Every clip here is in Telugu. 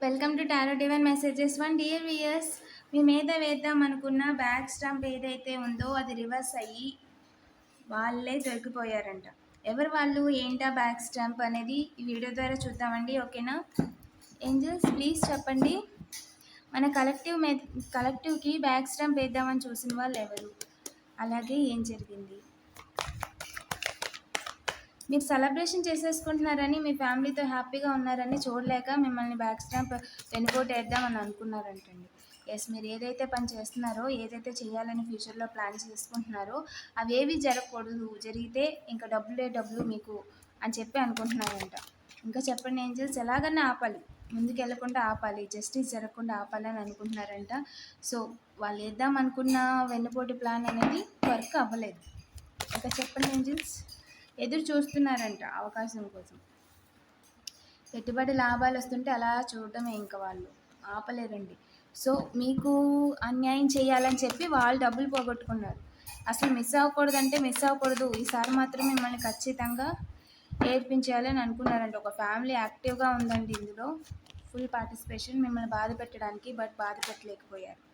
Welcome to tarot divine messages one dear viewers మీ మీద వేద్దాం అనుకున్న బ్యాక్ స్టాంప్ ఏదైతే ఉందో అది రివర్స్ అయ్యి వాళ్ళే దొరికిపోయారంట ఎవరు వాళ్ళు ఏంటా బ్యాక్ స్టాంప్ అనేది ఈ వీడియో ద్వారా చూద్దామండి ఓకేనా ఏంజల్స్ ప్లీజ్ చెప్పండి. మన కలెక్టివ్ మే కలెక్టివ్కి బ్యాక్ స్టాంప్ వేద్దామని చూసిన వాళ్ళు ఎవరు? అలాగే ఏం జరిగింది? మీరు సెలబ్రేషన్ చేసేసుకుంటున్నారని మీ ఫ్యామిలీతో హ్యాపీగా ఉన్నారని చూడలేక మిమ్మల్ని బ్యాక్ స్టాంప్ వెనుకోట్ వేద్దామని అనుకున్నారంటండి. ఎస్ మీరు ఏదైతే పని చేస్తున్నారో ఏదైతే చేయాలని ఫ్యూచర్లో ప్లాన్ చేసుకుంటున్నారో అవేవి జరగకూడదు జరిగితే ఇంకా డబ్బులే డబ్బులు మీకు అని చెప్పి అనుకుంటున్నారంట. ఇంకా చెప్పండి ఏంజల్స్ ఎలాగన్నా ఆపాలి ముందుకు వెళ్ళకుండా ఆపాలి జస్టిస్ జరగకుండా ఆపాలని అనుకుంటున్నారంట. సో వాళ్ళు వేద్దాం అనుకున్న వెన్నుపోటు ప్లాన్ అనేది వర్క్ అవ్వలేదు. ఇంకా చెప్పండి ఏంజల్స్. ఎదురు చూస్తున్నారంట అవకాశం కోసం. పెట్టుబడి లాభాలు వస్తుంటే అలా చూడటమే ఇంకా వాళ్ళు. ఆపలేరండి. సో మీకు అన్యాయం చేయాలని చెప్పి వాళ్ళు డబ్బులు పోగొట్టుకున్నారు. అసలు మిస్ అవ్వకూడదంటే మిస్ అవ్వకూడదు. ఈసారి మాత్రం మిమ్మల్ని ఖచ్చితంగా ఏర్పించాలని అనుకున్నారంట. ఒక ఫ్యామిలీ యాక్టివ్గా ఉందండి ఇందులో. ఫుల్ పార్టిసిపేషన్ మిమ్మల్ని బాధ పెట్టడానికి బట్ బాధ పెట్టలేకపోయారు.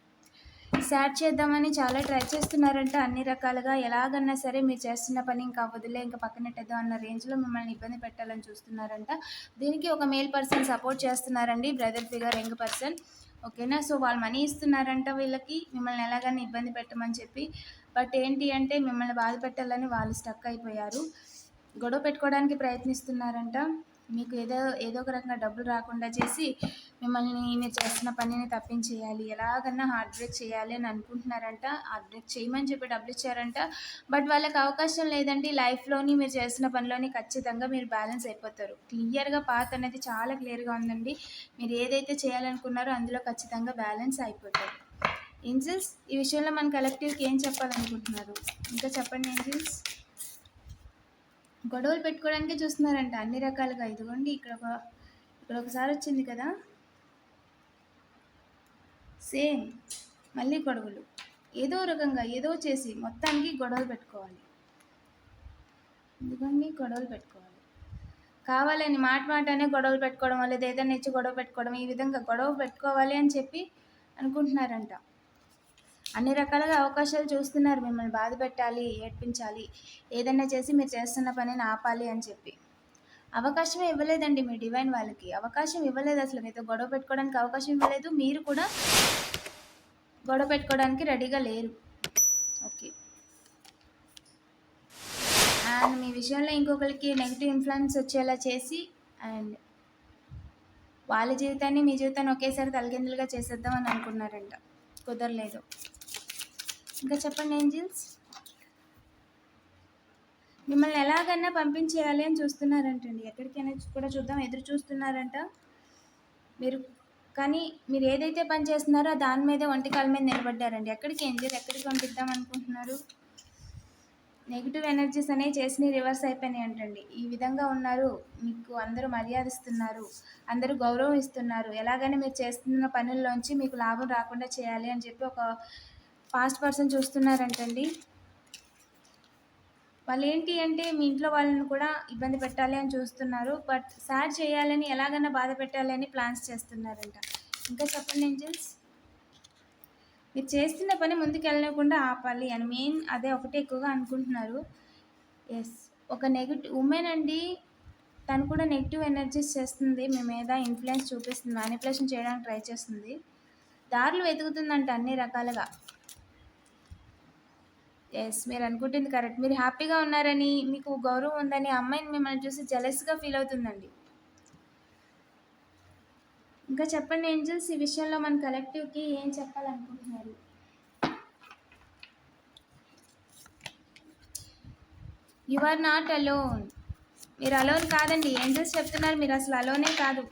స్టార్ట్ చేద్దామని చాలా ట్రై చేస్తున్నారంట అన్ని రకాలుగా ఎలాగన్నా సరే మీరు చేస్తున్న పని ఇంకా వదిలే ఇంకా పక్కనెట్టేద్దాం అన్న రేంజ్లో మిమ్మల్ని ఇబ్బంది పెట్టాలని చూస్తున్నారంట. దీనికి ఒక మేల్ పర్సన్ సపోర్ట్ చేస్తున్నారండి బ్రదర్ ఫిగర్ యంగ్ పర్సన్. ఓకేనా? సో వాళ్ళు మనీ ఇస్తున్నారంట వీళ్ళకి మిమ్మల్ని ఎలాగైనా ఇబ్బంది పెట్టమని చెప్పి. బట్ ఏంటి అంటే మిమ్మల్ని బాధ పెట్టాలని వాళ్ళు స్టక్ అయిపోయారు. గొడవ పెట్టుకోవడానికి ప్రయత్నిస్తున్నారంట. మీకు ఏదో ఏదో ఒక రకంగా డబ్బులు రాకుండా చేసి మిమ్మల్ని మీరు చేస్తున్న పనిని తప్పించేయాలి. ఎలాగన్నా హార్డ్ బ్రేక్ చేయాలి అని అనుకుంటున్నారంట. హార్డ్ బ్రేక్ చేయమని చెప్పి డబ్బులు ఇచ్చారంట. బట్ వాళ్ళకి అవకాశం లేదండి. లైఫ్లోని మీరు చేస్తున్న పనిలోని ఖచ్చితంగా మీరు బ్యాలెన్స్ అయిపోతారు. క్లియర్గా పాత్ అనేది చాలా క్లియర్గా ఉందండి. మీరు ఏదైతే చేయాలనుకున్నారో అందులో ఖచ్చితంగా బ్యాలెన్స్ అయిపోతారు. ఏంజిల్స్ ఈ విషయంలో మన కలెక్టివ్కి ఏం చెప్పాలనుకుంటున్నారు? ఇంకా చెప్పండి ఏంజిల్స్. గొడవలు పెట్టుకోవడానికే చూస్తున్నారంట. అన్ని రకాలుగా. ఇదిగోండి ఇక్కడ ఒక ఇక్కడ ఒకసారి వచ్చింది కదా? సేమ్ మళ్ళీ గొడవలు. ఏదో రకంగా ఏదో చేసి మొత్తానికి గొడవలు పెట్టుకోవాలి. ఇదిగోండి గొడవలు పెట్టుకోవాలి? కావాలని మాట మాటనే గొడవలు పెట్టుకోవడం లేదా ఏదైనా ఇచ్చి గొడవ పెట్టుకోవడం ఈ విధంగా గొడవ పెట్టుకోవాలి అని చెప్పి అనుకుంటున్నారంట. అన్ని రకాలుగా అవకాశాలు చూస్తున్నారు. మిమ్మల్ని బాధ పెట్టాలి ఏడ్పించాలి ఏదైనా చేసి మీరు చేస్తున్న పనిని ఆపాలి అని చెప్పి. అవకాశమే ఇవ్వలేదండి మీ డివైన్ వాళ్ళకి. అవకాశం ఇవ్వలేదు అసలు. మీతో గొడవ పెట్టుకోవడానికి అవకాశం ఇవ్వలేదు. మీరు కూడా గొడవ పెట్టుకోవడానికి రెడీగా లేరు. ఓకే. అండ్ మీ విషయంలో ఇంకొకరికి నెగిటివ్ ఇన్ఫ్లుయెన్స్ వచ్చేలా చేసి అండ్ వాళ్ళ జీవితాన్ని మీ జీవితాన్ని ఒకేసారి తలగిందులుగా చేసేద్దాం అని అనుకున్నారంట. కుదరలేదు. ఇంకా చెప్పండి ఏంజిల్స్? మిమ్మల్ని ఎలాగైనా పంపించేయాలి అని చూస్తున్నారంటండి. ఎక్కడికైనా కూడా చూద్దాం ఎదురు చూస్తున్నారంట. మీరు కానీ మీరు ఏదైతే పని చేస్తున్నారో దాని మీదే ఒంటికాల మీద నిలబడ్డారండి. ఎక్కడికి ఏంజిల్ ఎక్కడికి పంపిద్దాం అనుకుంటున్నారు? నెగిటివ్ ఎనర్జీస్ అనేవి చేసినవి రివర్స్ అయిపోయినాయి అంటండి. ఈ విధంగా ఉన్నారు. మీకు అందరూ మర్యాద ఇస్తున్నారు అందరూ గౌరవం ఇస్తున్నారు. ఎలాగైనా మీరు చేస్తున్న పనుల్లోంచి మీకు లాభం రాకుండా చేయాలి అని చెప్పి ఒక ఫాస్ట్ పర్సన్ చూస్తున్నారంటండి. వాళ్ళు ఏంటి అంటే మీ ఇంట్లో వాళ్ళని కూడా ఇబ్బంది పెట్టాలి అని చూస్తున్నారు. బట్ సాడ్ చేయాలని ఎలాగైనా బాధ పెట్టాలని ప్లాన్స్ చేస్తున్నారంట. ఇంకా చెప్పండి ఏంజల్స్? మీరు చేస్తున్న పని ముందుకు వెళ్ళకుండా ఆపాలి అని మెయిన్ అదే ఒకటే ఎక్కువగా అనుకుంటున్నారు. ఎస్ ఒక నెగిటివ్ ఉమెన్ అండి తను కూడా నెగిటివ్ ఎనర్జీస్ చేస్తుంది. మీ మీద ఇన్ఫ్లుయెన్స్ చూపిస్తుంది. మ్యానిపులేషన్ చేయడానికి ట్రై చేస్తుంది. దారులు వెతుకుతుందంట అన్ని రకాలుగా. ఎస్ మీరు అనుకుంటుంది కరెక్ట్ మీరు హ్యాపీగా ఉన్నారని మీకు గౌరవం ఉందని అమ్మాయిని మిమ్మల్ని చూసి జలస్గా ఫీల్ అవుతుందండి. ఇంకా చెప్పండి ఏంజల్స్? ఈ విషయంలో మన కలెక్టివ్కి ఏం చెప్పాలనుకుంటున్నారు? యు ఆర్ నాట్ అలోన్ మీరు అలోన్ కాదండి. ఏంజల్స్ చెప్తున్నారు మీరు అసలు అలోనే కాదు.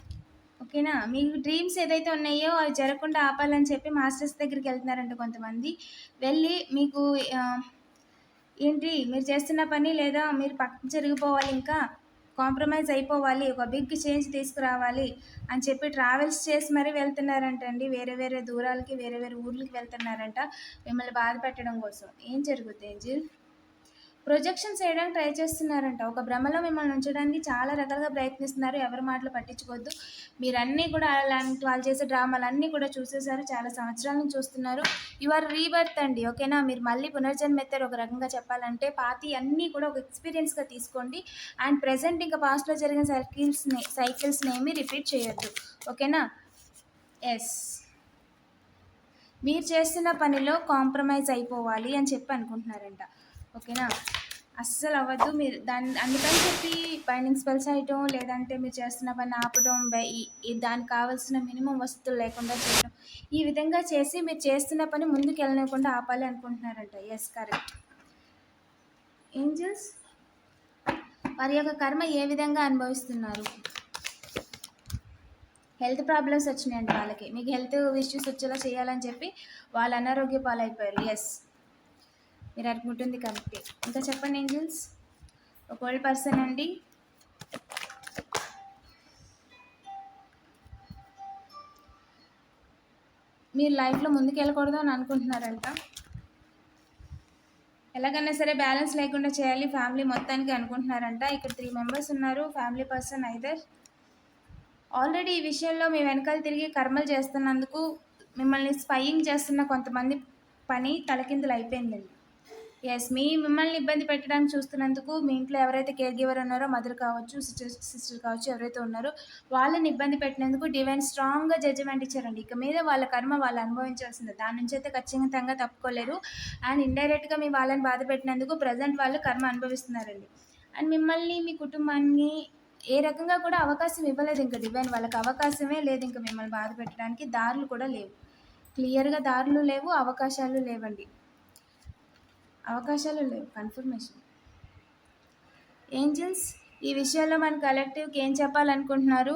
ఓకేనా? మీకు డ్రీమ్స్ ఏదైతే ఉన్నాయో అవి జరగకుండా ఆపాలని చెప్పి మాస్టర్స్ దగ్గరికి వెళ్తున్నారంట కొంతమంది. వెళ్ళి మీకు ఏంటి మీరు చేస్తున్న పని లేదా మీరు పక్కన జరిగిపోవాలి ఇంకా? కాంప్రమైజ్ అయిపోవాలి ఒక బిగ్ చేంజ్ తీసుకురావాలి అని చెప్పి ట్రావెల్స్ చేసి మరీ వెళ్తున్నారంటండి. వేరే వేరే దూరాలకి వేరే వేరే ఊర్లకి వెళ్తున్నారంట. మిమ్మల్ని బాధ పెట్టడం కోసం. ఏం జరుగుతుంది ఏంజిల్ ప్రొజెక్షన్స్ చేయడానికి ట్రై చేస్తున్నారంట. ఒక భ్రమలో మిమ్మల్ని ఉంచడానికి చాలా రకాలుగా ప్రయత్నిస్తున్నారు. ఎవరి మాటలు పట్టించుకోవద్దు. మీరన్నీ కూడా అలాంటి వాళ్ళు చేసే డ్రామాలన్నీ కూడా చూసేసారు చాలా సంవత్సరాల నుంచి చూస్తున్నారు. ఆర్ రీబర్త్ అండి ఓకేనా? మీరు మళ్ళీ పునర్జన్మెత్తారు. ఒక రకంగా చెప్పాలంటే పాతి అన్నీ కూడా ఒక ఎక్స్పీరియన్స్గా తీసుకోండి. అండ్ ప్రజెంట్ ఇంకా పాస్ట్లో జరిగిన సైకిల్స్ని సైకిల్స్ని ఏమీ రిపీట్ చేయొద్దు. ఓకేనా? ఎస్ మీరు చేస్తున్న పనిలో కాంప్రమైజ్ అయిపోవాలి అని చెప్పి అనుకుంటున్నారంట. ఓకేనా? అస్సలు అవ్వద్దు మీరు దాన్ని అందుకని చెప్పి బైండింగ్ స్పెల్స్ చేయటం లేదంటే మీరు చేస్తున్న పని ఆపడం దానికి కావాల్సిన మినిమం వస్తువులు లేకుండా చేయడం ఈ విధంగా చేసి మీరు చేస్తున్న పని ముందుకు వెళ్ళనివ్వకుండా ఆపాలి అనుకుంటున్నారంట. ఎస్ కరెక్ట్ ఏంజల్స్ వారి యొక్క కర్మ ఏ విధంగా అనుభవిస్తున్నారు? హెల్త్ ప్రాబ్లమ్స్ వచ్చినాయండి వాళ్ళకి. మీకు హెల్త్ ఇష్యూస్ వచ్చేలా చేయాలని చెప్పి వాళ్ళు అనారోగ్య పాలైపోయారు. ఎస్ మీరు అనుకుంటుంది కాబట్టి. ఇంకా చెప్పండి ఏంజల్స్? ఒక ఓల్డ్ పర్సన్ అండి. మీరు లైఫ్లో ముందుకు వెళ్ళకూడదు అని అనుకుంటున్నారంట. ఎలాగైనా సరే బ్యాలెన్స్ లేకుండా చేయాలి ఫ్యామిలీ మొత్తానికి అనుకుంటున్నారంట. ఇక్కడ త్రీ మెంబర్స్ ఉన్నారు ఫ్యామిలీ పర్సన్ ఐదర్. ఆల్రెడీ ఈ విషయంలో మీ వెనకాల తిరిగి కర్మలు చేస్తున్నందుకు మిమ్మల్ని స్పయింగ్ చేస్తున్న కొంతమంది పని తలకిందులు అయిపోయిందండి. ఎస్ మీ మిమ్మల్ని ఇబ్బంది పెట్టడానికి చూస్తున్నందుకు మీ ఇంట్లో ఎవరైతే కేర్ గివర్ ఉన్నారో మదర్ కావచ్చు సిస్టర్ సిస్టర్ కావచ్చు ఎవరైతే ఉన్నారో వాళ్ళని ఇబ్బంది పెట్టినందుకు డివైన్ స్ట్రాంగ్గా జడ్జిమెంట్ ఇచ్చారండి. ఇక మీద వాళ్ళ కర్మ వాళ్ళు అనుభవించాల్సిందే. దాని నుంచి అయితే ఖచ్చితంగా తప్పుకోలేరు. అండ్ ఇండైరెక్ట్గా మీ వాళ్ళని బాధ పెట్టినందుకు ప్రజెంట్ వాళ్ళు కర్మ అనుభవిస్తున్నారండి. అండ్ మిమ్మల్ని మీ కుటుంబాన్ని ఏ రకంగా కూడా అవకాశం ఇవ్వలేదు ఇంకా డివైన్ వాళ్ళకి. అవకాశమే లేదు ఇంకా మిమ్మల్ని బాధ పెట్టడానికి. దారులు కూడా లేవు. క్లియర్గా దారులు లేవు అవకాశాలు లేవండి. అవకాశాలు లేవు. కన్ఫర్మేషన్ ఏంజల్స్ ఈ విషయంలో మన కలెక్టివ్కి ఏం చెప్పాలనుకుంటున్నారు?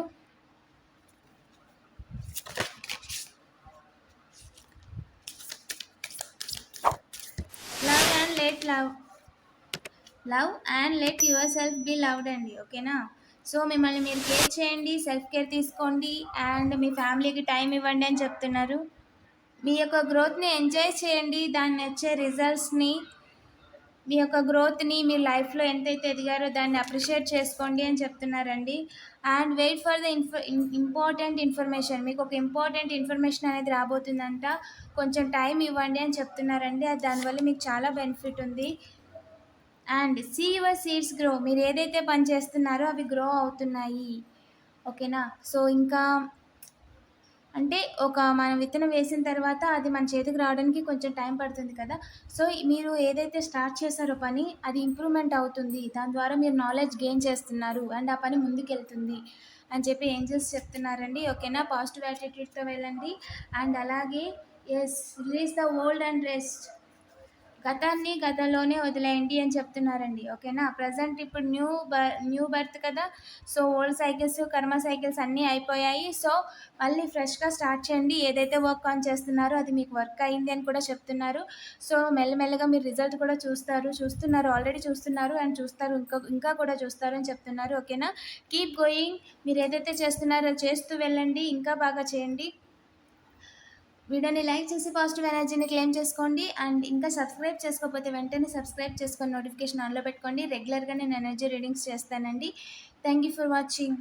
Love and let love love and let yourself be loved అండి. ఓకేనా? సో మిమ్మల్ని మీరు కేర్ చేయండి సెల్ఫ్ కేర్ తీసుకోండి అండ్ మీ ఫ్యామిలీకి టైం ఇవ్వండి అని చెప్తున్నారు. మీ యొక్క గ్రోత్ని ఎంజాయ్ చేయండి. దాన్ని వచ్చే రిజల్ట్స్ని మీ యొక్క గ్రోత్ని మీ లైఫ్లో ఎంతైతే ఎదిగారో దాన్ని అప్రిషియేట్ చేసుకోండి అని చెప్తున్నారండి. And wait for the info important information. మీకు ఒక ఇంపార్టెంట్ ఇన్ఫర్మేషన్ అనేది రాబోతుందంట. కొంచెం టైం ఇవ్వండి అని చెప్తున్నారండి. అది దానివల్ల మీకు చాలా బెనిఫిట్ ఉంది. And see your seeds grow. మీరు ఏదైతే పని చేస్తున్నారో అవి గ్రో అవుతున్నాయి. ఓకేనా? సో ఇంకా అంటే ఒక మనం విత్తనం వేసిన తర్వాత అది మన చేతికి రావడానికి కొంచెం టైం పడుతుంది కదా. సో మీరు ఏదైతే స్టార్ట్ చేశారో పని అది ఇంప్రూవ్మెంట్ అవుతుంది. దాని ద్వారా మీరు నాలెడ్జ్ గెయిన్ చేస్తున్నారు. అండ్ ఆ పని ముందుకెళ్తుంది. అని చెప్పి ఏంజల్స్ చెప్తున్నారండి. ఓకేనా? పాజిటివ్ యాటిట్యూడ్తో వెళ్ళండి. అండ్ అలాగే yes release the old and rest గతాన్ని గతంలోనే వదిలేయండి అని చెప్తున్నారండి ఓకేనా? ప్రజెంట్ ఇప్పుడు న్యూ బర్ న్యూ బర్త్ కదా so old cycles karma cycles అన్నీ అయిపోయాయి. సో మళ్ళీ ఫ్రెష్గా స్టార్ట్ చేయండి. ఏదైతే వర్క్ ఆన్ చేస్తున్నారో అది మీకు వర్క్ అయింది అని కూడా చెప్తున్నారు. సో మెల్లమెల్లగా మీరు రిజల్ట్ కూడా చూస్తారు. చూస్తున్నారు ఆల్రెడీ చూస్తున్నారు అండ్ చూస్తారు ఇంకా ఇంకా కూడా చూస్తారు అని చెప్తున్నారు ఓకేనా? Keep going. మీరు ఏదైతే చేస్తున్నారో అది చేస్తూ వెళ్ళండి. ఇంకా బాగా చేయండి. వీడియోని లైక్ చేసి పాజిటివ్ ఎనర్జీని క్లెయిమ్ చేసుకోండి అండ్ ఇంకా సబ్స్క్రైబ్ చేసుకోకపోతే వెంటనే సబ్స్క్రైబ్ చేసుకొని నోటిఫికేషన్ ఆన్లో పెట్టుకోండి. రెగ్యులర్గా నేను ఎనర్జీ రీడింగ్స్ చేస్తానండి. Thank you for watching